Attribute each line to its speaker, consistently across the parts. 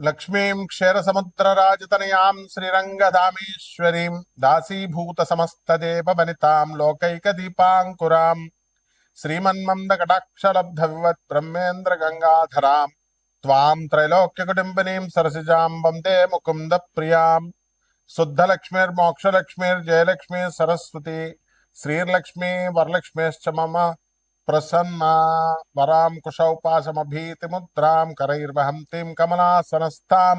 Speaker 1: లక్ష్మీం క్షీరసముద్రరాజతనయాం శ్రీరంగధామేశ్వరీం దాసీభూత సమస్తదేవ వనితాం లోకైక దీపాంకురాం శ్రీమన్మంద కటాక్షలబ్ధ వివత్ బ్రహ్మేంద్ర గంగాధరాం త్వాం త్రైలోక్యకుటుంబినీం సరసిజాం వందే ముకుంద ప్రియాం శుద్ధలక్ష్మీర్మోక్షలక్ష్మీర్జయలక్ష్మీ సరస్వతి శ్రీర్లక్ష్మీ వరలక్ష్మీశ్చ మమ ప్రసన్నా వరాం కుశౌపాసమభీతిముద్రాం కరైర్వహంతిం కమలాసనస్థాం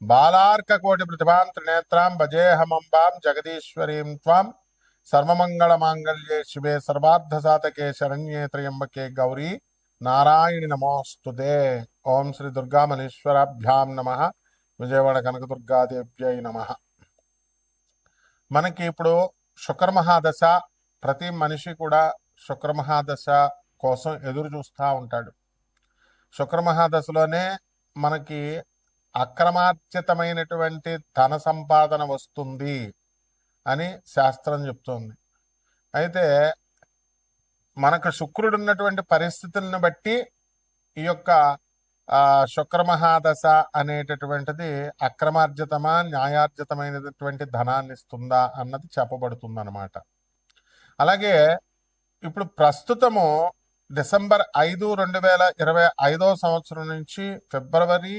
Speaker 1: బాలార్కకోటి ప్రతిభాం త్రినేత్రాం భజేహమంబాం జగదీశ్వరీం త్వాం సర్వమంగళమాంగళ్యే శివే సర్వార్థసాతకే శరణ్యే త్రయంబకే గౌరీ నారాయణి నమోస్తుతే ఓం శ్రీ దుర్గామలేశ్వరాభ్యాం నమ విజయవాడ కనకదుర్గాదేవ్యై నమ మనకి ఇప్పుడు శుక్రమహాదశ ప్రతి మనిషి కూడా శుక్రమహాదశ కోసం ఎదురు చూస్తూ ఉంటాడు. శుక్రమహాదశలోనే మనకి అక్రమార్జితమైనటువంటి ధన సంపాదన వస్తుంది అని శాస్త్రం చెప్తోంది. అయితే మనకు శుక్రుడు ఉన్నటువంటి పరిస్థితులను బట్టి ఈ యొక్క శుక్రమహాదశ అనేటటువంటిది అక్రమార్జితమా న్యాయార్జితమైనటువంటి ధనాన్ని ఇస్తుందా అన్నది చెప్పబడుతుందనమాట అలాగే ఇప్పుడు ప్రస్తుతము డిసెంబర్ ఐదు రెండు వేల ఇరవై ఐదో సంవత్సరం నుంచి ఫిబ్రవరి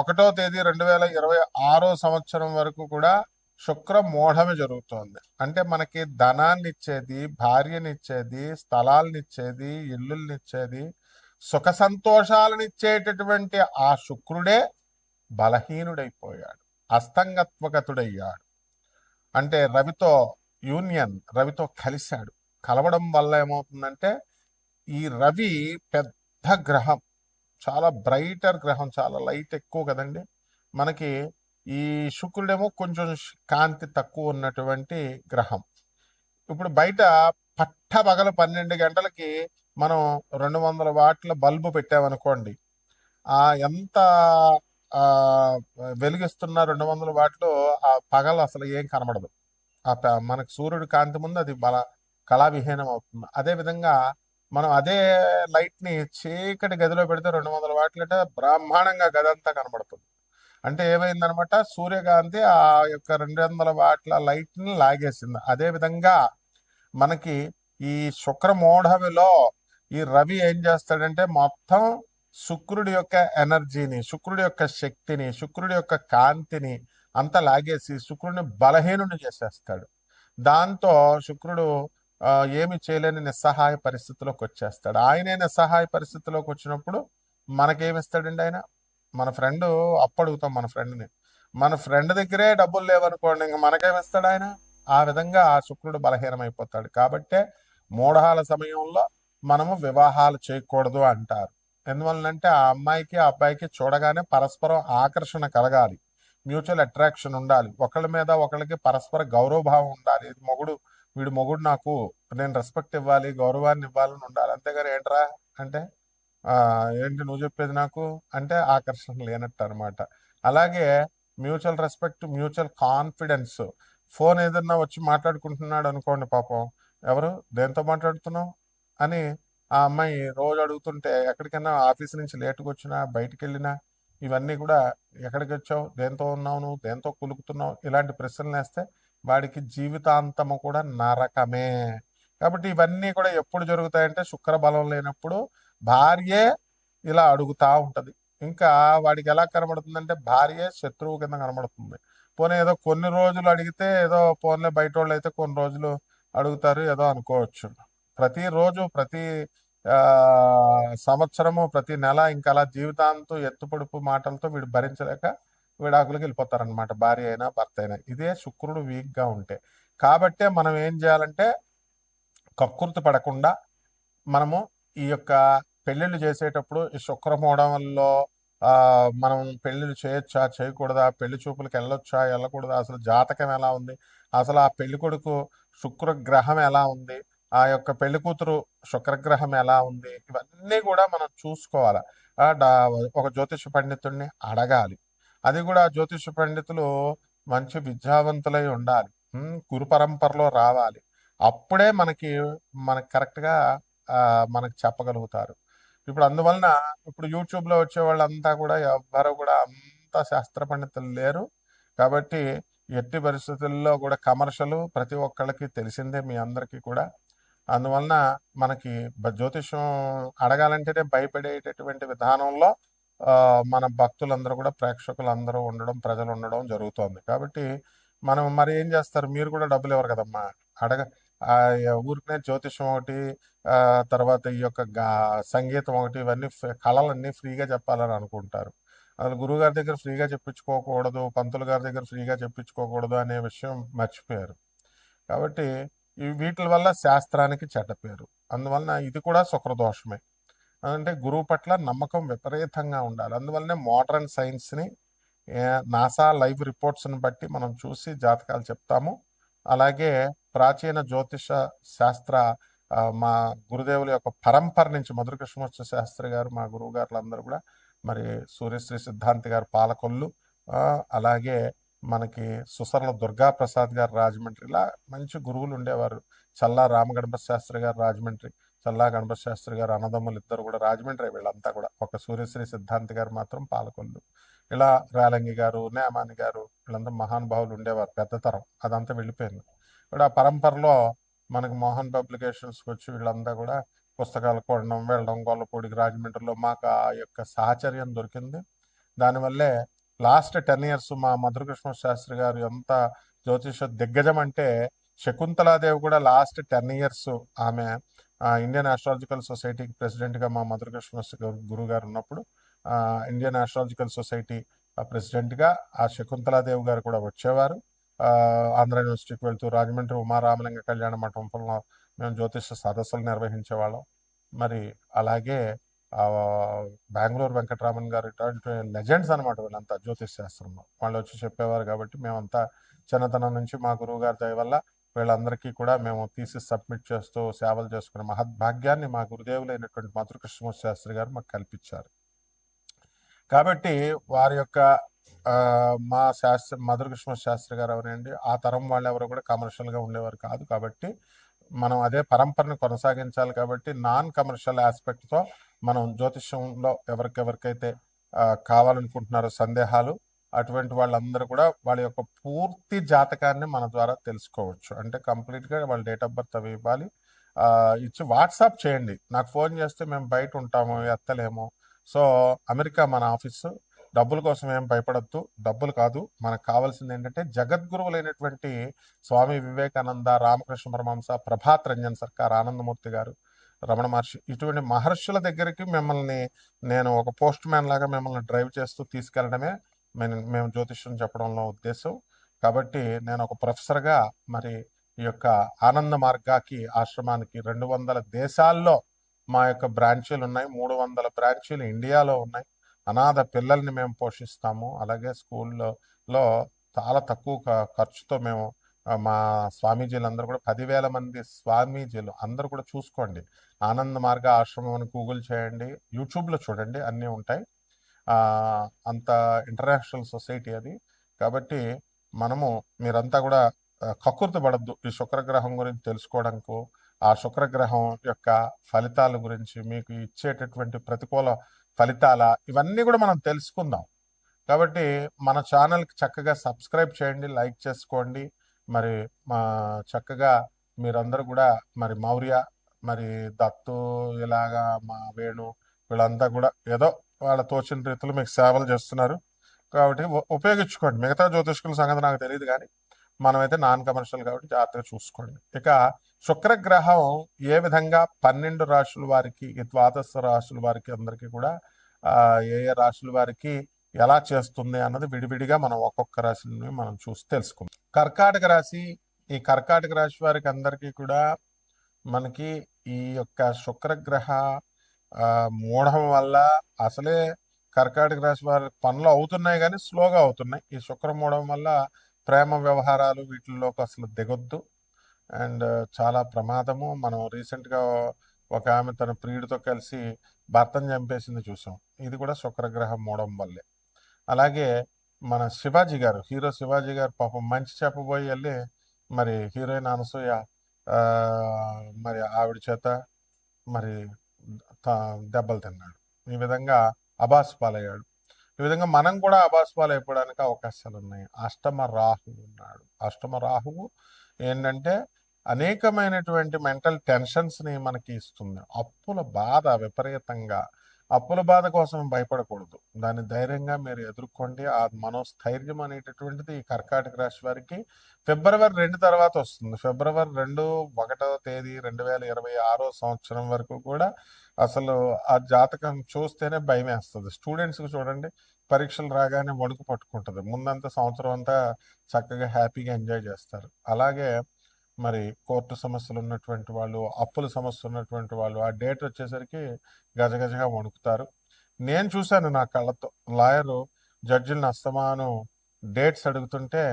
Speaker 1: ఒకటో తేదీ రెండు వేల ఇరవై ఆరో సంవత్సరం వరకు కూడా శుక్ర మోఢమే జరుగుతోంది. అంటే మనకి ధనాన్ని ఇచ్చేది భార్యనిచ్చేది స్థలాలనిచ్చేది ఇల్లుల్నిచ్చేది సుఖ సంతోషాలను ఇచ్చేటటువంటి ఆ శుక్రుడే బలహీనుడైపోయాడు అస్తంగత్వగతుడయ్యాడు. అంటే రవితో యూనియన్ రవితో కలిశాడు. కలవడం వల్ల ఏమవుతుందంటే ఈ రవి పెద్ద గ్రహం. చాలా బ్రైటర్ గ్రహం చాలా లైట్ ఎక్కువ కదండి. మనకి ఈ శుక్రుడేమో కొంచెం కాంతి తక్కువ ఉన్నటువంటి గ్రహం. ఇప్పుడు బయట పట్ట పగలు పన్నెండు గంటలకి మనం రెండు వందల వాట్ల బల్బు పెట్టామనుకోండి ఆ ఎంత వెలిగిస్తున్న రెండు వందల వాట్లు ఆ పగలు అసలు ఏం కనబడదు. ఆ ప- మనకు సూర్యుడు కాంతి ముందు అది బల కళావిహీనం అవుతుంది. అదే విధంగా మనం అదే లైట్ని చీకటి గదిలో పెడితే రెండు వందల వాట్లంటే బ్రహ్మాండంగా గది అంతా కనబడుతుంది. అంటే ఏమైందనమాట? సూర్యకాంతి ఆ యొక్క రెండు వందల వాట్ల లైట్ని లాగేసింది. అదే విధంగా మనకి ఈ శుక్రమూఢవిలో ఈ రవి ఏం చేస్తాడంటే మొత్తం శుక్రుడి యొక్క ఎనర్జీని శుక్రుడి యొక్క శక్తిని శుక్రుడి యొక్క కాంతిని అంతా లాగేసి శుక్రుడిని బలహీనుని చేసేస్తాడు. దాంతో శుక్రుడు ఏమి చేయలేని నిస్సహాయ పరిస్థితిలోకి వచ్చేస్తాడు. ఆయనే నిస్సహాయ పరిస్థితిలోకి వచ్చినప్పుడు మనకేమిస్తాడండి ఆయన? మన ఫ్రెండ్ అప్పడుగుతాం మన ఫ్రెండ్ని. మన ఫ్రెండ్ దగ్గరే డబ్బులు లేవనుకోండి ఇంక మనకేమిస్తాడు ఆయన? ఆ విధంగా ఆ శుక్రుడు బలహీనమైపోతాడు. కాబట్టే మూఢాల సమయంలో మనము వివాహాలు చేయకూడదు అంటారు. ఎందువల్లంటే ఆ అమ్మాయికి ఆ అబ్బాయికి చూడగానే పరస్పరం ఆకర్షణ కలగాలి. మ్యూచువల్ అట్రాక్షన్ ఉండాలి. ఒకళ్ళ మీద ఒకళ్ళకి పరస్పర గౌరవభావం ఉండాలి. ఇది మొగుడు వీడు మొగుడు నాకు నేను రెస్పెక్ట్ ఇవ్వాలి గౌరవాన్ని ఇవ్వాలని ఉండాలి. అంతేగాని ఏంట్రా అంటే ఏంటి నువ్వు చెప్పేది నాకు? అంటే ఆకర్షణ లేనట్టు అనమాట అలాగే mutual respect mutual confidence phone ఏదన్నా వచ్చి మాట్లాడుకుంటున్నాడు అనుకోండి పాపం ఎవరు? దేంతో మాట్లాడుతున్నావు? అని ఆ అమ్మాయి రోజు అడుగుతుంటే ఎక్కడికైనా ఆఫీస్ నుంచి లేటుగా వచ్చినా బయటికి వెళ్ళినా ఇవన్నీ కూడా ఎక్కడికి వచ్చావు? దేంతో ఉన్నావు నువ్వు? దేంతో కులుకుతున్నావు? ఇలాంటి ప్రశ్నలు వేస్తే వాడికి జీవితాంతము కూడా నరకమే. కాబట్టి ఇవన్నీ కూడా ఎప్పుడు జరుగుతాయంటే శుక్ర బలం లేనప్పుడు భార్యే ఇలా అడుగుతా ఉంటది. ఇంకా వాడికి ఎలా కనబడుతుందంటే భార్యే శత్రువు కింద కనబడుతుంది. పోనీ ఏదో కొన్ని రోజులు అడిగితే ఏదో పోన్లే బయట వాళ్ళు అయితే కొన్ని రోజులు అడుగుతారు ఏదో అనుకోవచ్చు. ప్రతిరోజు ప్రతి సంవత్సరము ప్రతి నెల ఇంకా అలా జీవితాంతం ఎత్తుపొడుపు మాటలతో వీడు భరించలేక విడాకులకు వెళ్ళిపోతారనమాట భార్య అయినా భర్త అయినా. ఇదే శుక్రుడు వీక్గా ఉంటే. కాబట్టే మనం ఏం చేయాలంటే కక్కుర్తి పడకుండా మనము ఈ యొక్క పెళ్ళిళ్ళు చేసేటప్పుడు ఈ శుక్రమూడంలో మనం పెళ్ళిళ్ళు చేయొచ్చా చేయకూడదా పెళ్ళి చూపులకు వెళ్ళొచ్చా వెళ్ళకూడదా అసలు జాతకం ఎలా ఉంది అసలు ఆ పెళ్ళి కొడుకు శుక్రగ్రహం ఎలా ఉంది ఆ యొక్క పెళ్ళి కూతురు శుక్రగ్రహం ఎలా ఉంది ఇవన్నీ కూడా మనం చూసుకోవాలి. ఒక జ్యోతిష పండితుడిని అడగాలి. అది కూడా జ్యోతిష పండితులు మంచి విద్యావంతులై ఉండాలి. ఉమ్, గురు పరంపరలో రావాలి. అప్పుడే మనకి మనకి కరెక్ట్గా మనకు చెప్పగలుగుతారు. ఇప్పుడు అందువలన ఇప్పుడు యూట్యూబ్లో వచ్చే వాళ్ళంతా కూడా ఎవ్వరు కూడా అంత శాస్త్ర పండితులు లేరు. కాబట్టి ఎట్టి పరిస్థితుల్లో కూడా కమర్షియల్ ప్రతి ఒక్కళ్ళకి తెలిసిందే మీ అందరికీ కూడా. అందువలన మనకి జ్యోతిషం జ్యోతిష్యం అడగాలంటేనే భయపడేటటువంటి విధానంలో మన భక్తులందరూ కూడా ప్రేక్షకులు అందరూ ఉండడం ప్రజలు ఉండడం జరుగుతోంది. కాబట్టి మనం మరి ఏం చేస్తారు? మీరు కూడా డబ్బులు ఇవ్వరు కదమ్మా. అడగ ఊరికనే జ్యోతిష్యం ఒకటి తర్వాత ఈ యొక్క గా- సంగీతం ఒకటి ఇవన్నీ ఫ- కళలన్నీ ఫ్రీగా చెప్పాలని అనుకుంటారు. అసలు గురువు గారి దగ్గర ఫ్రీగా చెప్పించుకోకూడదు పంతులు గారి దగ్గర ఫ్రీగా చెప్పించుకోకూడదు అనే విషయం మర్చిపోయారు. కాబట్టి ఈ వీటి వల్ల శాస్త్రానికి చెడ్డ పేరు. అందువలన ఇది కూడా శుక్రదోషమే. అంటే గురువు పట్ల నమ్మకం విపరీతంగా ఉండాలి. అందువల్లనే మోడర్న్ సైన్స్ని నాసా లైవ్ రిపోర్ట్స్ని బట్టి మనం చూసి జాతకాలు చెప్తాము. అలాగే ప్రాచీన జ్యోతిష శాస్త్ర మా గురుదేవుల యొక్క పరంపర నుంచి మధుర కృష్ణమూర్తి శాస్త్రి గారు మా గురువు గారులు అందరూ కూడా మరి సూర్యశ్రీ సిద్ధాంతి గారు పాలకొల్లు అలాగే మనకి సుసర్ల దుర్గా ప్రసాద్ గారు రాజమండ్రి ఇలా మంచి గురువులు ఉండేవారు. చల్లా రామగణపతి శాస్త్రి గారు రాజమండ్రి చల్లా గణపశాస్త్రి గారు అన్నదమ్ములు ఇద్దరు కూడా రాజమండ్రి వీళ్ళంతా కూడా. ఒక సూర్యశ్రీ సిద్ధాంతి గారు మాత్రం పాలకొల్లు. ఇలా రేలంగి గారు నేమాని గారు వీళ్ళంతా మహానుభావులు ఉండేవారు పెద్ద తరం. అదంతా వెళ్ళిపోయింది. ఇప్పుడు ఆ పరంపరలో మనకు మోహన్ పబ్లికేషన్స్కి వచ్చి వీళ్ళంతా కూడా పుస్తకాలు కొనడం వెళ్ళడం గొల్లపూడికి రాజమండ్రిలో మాకు ఆ యొక్క సాహచర్యం దొరికింది. దానివల్లే లాస్ట్ టెన్ ఇయర్స్ మా మధురకృష్ణ శాస్త్రి గారు ఎంత జ్యోతిష దిగ్గజం అంటే శకుంతలాదేవి కూడా లాస్ట్ టెన్ ఇయర్స్ ఆమె ఇండియన్ ఆస్ట్రాలజికల్ సొసైటీకి ప్రెసిడెంట్గా మా మధురకృష్ణ గురువు గారు ఉన్నప్పుడు ఇండియన్ ఆస్ట్రాలజికల్ సొసైటీ ప్రెసిడెంట్గా ఆ శకుంతలాదేవి గారు కూడా వచ్చేవారు. ఆంధ్ర యూనివర్సిటీకి వెళ్తూ రాజమండ్రి ఉమారామలింగ కళ్యాణ మంటపంలో మేము జ్యోతిష సదస్సులు నిర్వహించేవాళ్ళం. మరి అలాగే బెంగళూరు వెంకటరామన్ గారు ఇటువంటి లెజెండ్స్ అనమాట వీళ్ళంతా జ్యోతిష్ శాస్త్రంలో. వాళ్ళు వచ్చి చెప్పేవారు కాబట్టి మేమంతా చిన్నతనం నుంచి మా గురువు గారి దయ వల్ల వీళ్ళందరికీ కూడా మేము తీసి సబ్మిట్ చేస్తూ సేవలు చేసుకునే మహద్భాగ్యాన్ని మా గురుదేవులైనటువంటి మధుర కృష్ణమూర్తి శాస్త్రి గారు మాకు కల్పించారు. కాబట్టి వారి యొక్క మా శాస్త్రి మధురకృష్ణ శాస్త్రి గారు ఎవరండి ఆ తరం వాళ్ళు ఎవరు కూడా కమర్షియల్గా ఉండేవారు కాదు కాబట్టి మనం అదే పరంపరను కొనసాగించాలి కాబట్టి నాన్ కమర్షియల్ ఆస్పెక్ట్తో మనం జ్యోతిష్యంలో ఎవరికెవరికైతే కావాలనుకుంటున్నారో సందేహాలు అటువంటి వాళ్ళందరూ కూడా వాళ్ళ యొక్క పూర్తి జాతకాన్ని మన ద్వారా తెలుసుకోవచ్చు. అంటే కంప్లీట్గా వాళ్ళ డేట్ ఆఫ్ బర్త్ అవి ఇవ్వాలి. ఇచ్చి వాట్సాప్ చేయండి. నాకు ఫోన్ చేస్తే మేము బయట ఉంటాము ఎత్తలేము సో అమెరికా మన ఆఫీసు. డబ్బుల కోసం ఏం భయపడద్దు. డబ్బులు కాదు. మనకు కావాల్సింది ఏంటంటే జగద్గురువులైనటువంటి స్వామి వివేకానంద రామకృష్ణ పరమహంస ప్రభాత్ రంజన్ సర్కార్ ఆనందమూర్తి గారు రమణ మహర్షి ఇటువంటి మహర్షుల దగ్గరికి మిమ్మల్ని నేను ఒక పోస్ట్ మ్యాన్ లాగా మిమ్మల్ని డ్రైవ్ చేస్తూ తీసుకెళ్ళడమే మేము మేము జ్యోతిష్యం చెప్పడంలో ఉద్దేశం. కాబట్టి నేను ఒక ప్రొఫెసర్గా మరి ఈ యొక్క ఆనంద మార్గాకి ఆశ్రమానికి రెండు వందల దేశాల్లో మా యొక్క బ్రాంచీలు ఉన్నాయి. మూడు వందల బ్రాంచీలు ఇండియాలో ఉన్నాయి. అనాథ పిల్లల్ని మేము పోషిస్తాము. అలాగే స్కూల్లో చాలా తక్కువ ఖ- ఖర్చుతో మేము మా స్వామీజీలు అందరూ కూడా పదివేల మంది స్వామీజీలు. అందరూ కూడా చూసుకోండి. ఆనంద మార్గ ఆశ్రమం అని గూగుల్ చేయండి. యూట్యూబ్లో చూడండి. అన్నీ ఉంటాయి. అంత ఇంటర్నేషనల్ సొసైటీ అది. కాబట్టి మనము మీరంతా కూడా ఆ, కక్కుర్తి పడద్దు. ఈ శుక్రగ్రహం గురించి తెలుసుకోవడానికి ఆ శుక్రగ్రహం యొక్క ఫలితాల గురించి మీకు ఇచ్చేటటువంటి ప్రతికూల ఫలితాల ఇవన్నీ కూడా మనం తెలుసుకుందాం. కాబట్టి మన ఛానల్కి చక్కగా సబ్స్క్రైబ్ చేయండి లైక్ చేసుకోండి. మరి మా చక్కగా మీరందరూ కూడా మరి మౌర్య మరి దత్తు ఇలాగా మా వేణు వీళ్ళంతా కూడా ఏదో వాళ్ళ తోచిన రీతిలో మీకు సేవలు చేస్తున్నారు. కాబట్టి ఉపయోగించుకోండి. మిగతా జ్యోతిష్కుల సంగతి నాకు తెలియదు కానీ మనమైతే నాన్ కమర్షియల్ కాబట్టి జాగ్రత్తగా చూసుకోండి. ఇక శుక్రగ్రహం ఏ విధంగా పన్నెండు రాశుల వారికి ఈ ద్వాదశ రాశుల వారికి అందరికీ కూడా ఏ ఏ రాశుల వారికి ఎలా చేస్తుంది అన్నది విడివిడిగా మనం ఒక్కొక్క రాశిని మనం చూసి తెలుసుకుందాం. కర్కాటక రాశి ఈ కర్కాటక రాశి వారికి అందరికీ కూడా మనకి ఈ యొక్క శుక్రగ్రహ మూఢం వల్ల అసలే కర్కాటక రాశి వారి పనులు అవుతున్నాయి కానీ స్లోగా అవుతున్నాయి. ఈ శుక్ర మూఢం వల్ల ప్రేమ వ్యవహారాలు వీటిల్లోకి అసలు దిగొద్దు. అండ్ చాలా ప్రమాదము. మనం రీసెంట్గా ఒక ఆమె తన ప్రియుడితో కలిసి భర్తను చంపేసింది చూసాం. ఇది కూడా శుక్రగ్రహం మూడం వల్లే. అలాగే మన శివాజీ గారు హీరో శివాజీ గారు పాపం మంచి చెప్పబోయి వెళ్ళి మరి హీరోయిన్ అనసూయ మరి ఆవిడ చేత మరి దెబ్బలు తిన్నాడు. ఈ విధంగా అబాస్ పాలయ్యాడు. ఈ విధంగా మనం కూడా అబాస్ పాలైపోవడానికి అవకాశాలు ఉన్నాయి అష్టమ రాహువు ఉన్నాడు. అష్టమ రాహువు ఏంటంటే అనేకమైనటువంటి మెంటల్ టెన్షన్స్ని మనకి ఇస్తుంది. అప్పుల బాధ విపరీతంగా అప్పుల బాధ కోసం భయపడకూడదు. దాన్ని ధైర్యంగా మీరు ఎదుర్కోండి. ఆ మనోస్థైర్యం అనేటటువంటిది ఈ కర్కాటక రాశి వారికి ఫిబ్రవరి రెండు తర్వాత వస్తుంది. ఫిబ్రవరి రెండు ఒకటో తేదీ రెండు వేల ఇరవై ఆరో సంవత్సరం వరకు కూడా అసలు ఆ జాతకం చూస్తేనే భయం వేస్తుంది స్టూడెంట్స్కి చూడండి పరీక్షలు రాగానే వణుకు పట్టుకుంటుంది. ముందంతా సంవత్సరం అంతా చక్కగా హ్యాపీగా ఎంజాయ్ చేస్తారు. అలాగే మరి కోర్టు సమస్యలు ఉన్నటువంటి వాళ్ళు అప్పుల సమస్య ఉన్నటువంటి వాళ్ళు ఆ డేట్ వచ్చేసరికి గజగజగా వణుకుతారు. నేను చూశాను నా కళ్ళతో లాయరు జడ్జిలను అస్తమాను డేట్స్ అడుగుతుంటే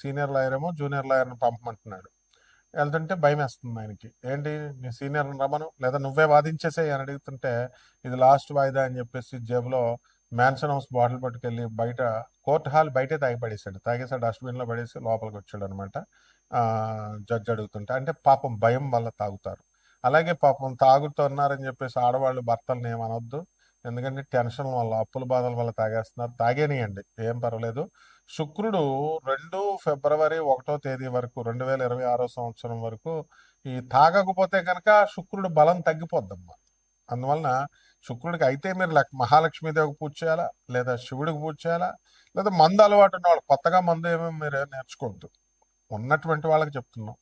Speaker 1: సీనియర్ లాయర్ ఏమో జూనియర్ లాయర్ని పంపమంటున్నాడు. వెళ్తుంటే భయం వేస్తుంది ఆయనకి. ఏంటి నీ సీనియర్ రమ్మను? లేదా నువ్వే వాదించేసే అని అడుగుతుంటే ఇది లాస్ట్ వాయిదా అని చెప్పేసి జేబులో మ్యాన్షన్ హౌస్ బాటిల్ పట్టుకెళ్ళి బయట కోర్ట్ హాల్ బయటే తాగి పడేసాడు తాగేసి డస్ట్బిన్లో పడేసి లోపలికి వచ్చాడు అనమాట జడ్జి అడుగుతుంటే అంటే పాపం భయం వల్ల తాగుతారు. అలాగే పాపం తాగుతున్నారని చెప్పేసి ఆడవాళ్ళు భర్తలను ఏమనొద్దు. ఎందుకంటే టెన్షన్ వల్ల అప్పుల బాధల వల్ల తాగేస్తున్నారు. తాగేనియండి ఏం పర్వాలేదు. శుక్రుడు రెండు ఫిబ్రవరి ఒకటో తేదీ వరకు రెండు వేల ఇరవై ఆరో సంవత్సరం వరకు ఈ తాగకపోతే కనుక శుక్రుడు బలం తగ్గిపోద్దమ్మా. అందువలన శుక్రుడికి అయితే మీరు లక్ మహాలక్ష్మీదేవికి పూజ చేయాలా? లేదా శివుడికి పూజ చేయాలా? లేదా మందు అలవాటు ఉన్న వాళ్ళు కొత్తగా మందు ఏమో మీరు నేర్చుకోవద్దు. ఉన్నటువంటి వాళ్ళకి చెప్తున్నాం.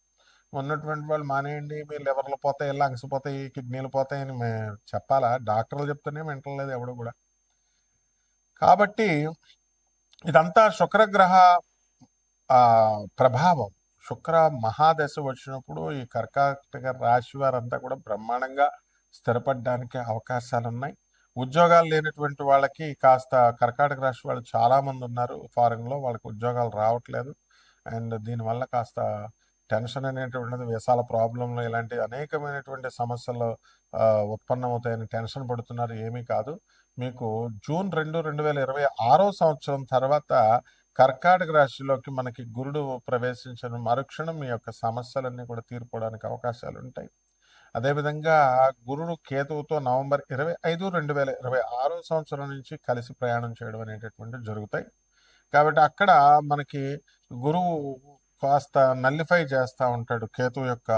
Speaker 1: ఉన్నటువంటి వాళ్ళు మానేయండి మీ లివర్లు పోతాయి లంగ్స్ పోతాయి కిడ్నీలు పోతాయి అని మేము చెప్పాలా? డాక్టర్లు చెప్తేనే వింటలేదు ఎవడు కూడా. కాబట్టి ఇదంతా శుక్రగ్రహ ప్రభావం. శుక్ర మహాదశ వచ్చినప్పుడు ఈ కర్కాటక రాశి వారంతా కూడా బ్రహ్మాండంగా స్థిరపడడానికి అవకాశాలు ఉన్నాయి ఉద్యోగాలు లేనటువంటి వాళ్ళకి కాస్త కర్కాటక రాశి వాళ్ళు చాలామంది ఉన్నారు. ఫారెన్లో వాళ్ళకి ఉద్యోగాలు రావట్లేదు. అండ్ దీనివల్ల కాస్త టెన్షన్ అనేటువంటిది వేసాల ప్రాబ్లంలు ఇలాంటి అనేకమైనటువంటి సమస్యలు ఉత్పన్నమవుతాయని టెన్షన్ పడుతున్నారు. ఏమీ కాదు. మీకు జూన్ రెండు రెండు వేల ఇరవై ఆరో సంవత్సరం తర్వాత కర్కాటక రాశిలోకి మనకి గురుడు ప్రవేశించిన మరుక్షణం మీ యొక్క సమస్యలన్నీ కూడా తీర్పోవడానికి అవకాశాలు ఉంటాయి అదేవిధంగా గురుడు కేతువుతో నవంబర్ ఇరవై ఐదు రెండు వేల ఇరవై ఆరో సంవత్సరం నుంచి కలిసి ప్రయాణం చేయడం అనేటటువంటి జరుగుతాయి. కాబట్టి అక్కడ మనకి గురువు కాస్త నల్లిఫై చేస్తూ ఉంటాడు కేతు యొక్క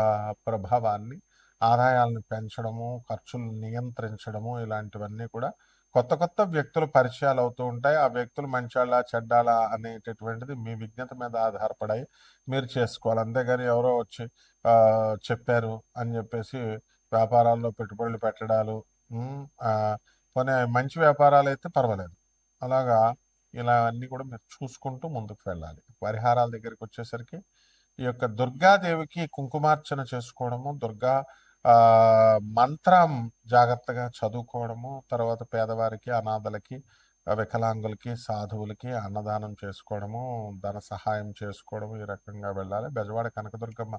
Speaker 1: ప్రభావాన్ని ఆదాయాలను పెంచడము ఖర్చులు నియంత్రించడము ఇలాంటివన్నీ కూడా కొత్త కొత్త వ్యక్తుల పరిచయాలు అవుతూ ఉంటాయి. ఆ వ్యక్తులు మంచాళ్ళ చెడ్డాలా అనేటటువంటిది మీ విజ్ఞత మీద ఆధారపడాయి. మీరు చేసుకోవాలి. అంతేగాని ఎవరో వచ్చి చెప్పారు అని చెప్పేసి వ్యాపారాల్లో పెట్టుబడులు పెట్టడాలు కొన్ని మంచి వ్యాపారాలు అయితే పర్వాలేదు. అలాగా ఇలా అన్ని కూడా మీరు చూసుకుంటూ ముందుకు వెళ్ళాలి. పరిహారాల దగ్గరికి వచ్చేసరికి ఈ యొక్క దుర్గాదేవికి కుంకుమార్చన చేసుకోవడము దుర్గా మంత్రం జాగ్రత్తగా చదువుకోవడము తర్వాత పేదవారికి అనాథలకి వికలాంగులకి సాధువులకి అన్నదానం చేసుకోవడము ధన సహాయం చేసుకోవడము ఈ రకంగా వెళ్ళాలి. బెజవాడ కనకదుర్గమ్మ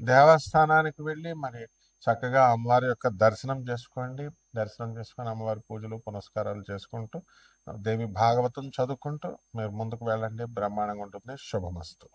Speaker 1: దేవస్థానానికి వెళ్ళి మరి చక్కగా అమ్మవారి యొక్క దర్శనం చేసుకోండి. దర్శనం చేసుకొని అమ్మవారి పూజలు పునస్కారాలు చేసుకుంటూ దేవి భాగవతం చదువుకుంటూ మీరు ముందుకు వెళ్ళండి. బ్రహ్మాండంగా ఉంటుంది. శుభమస్తు.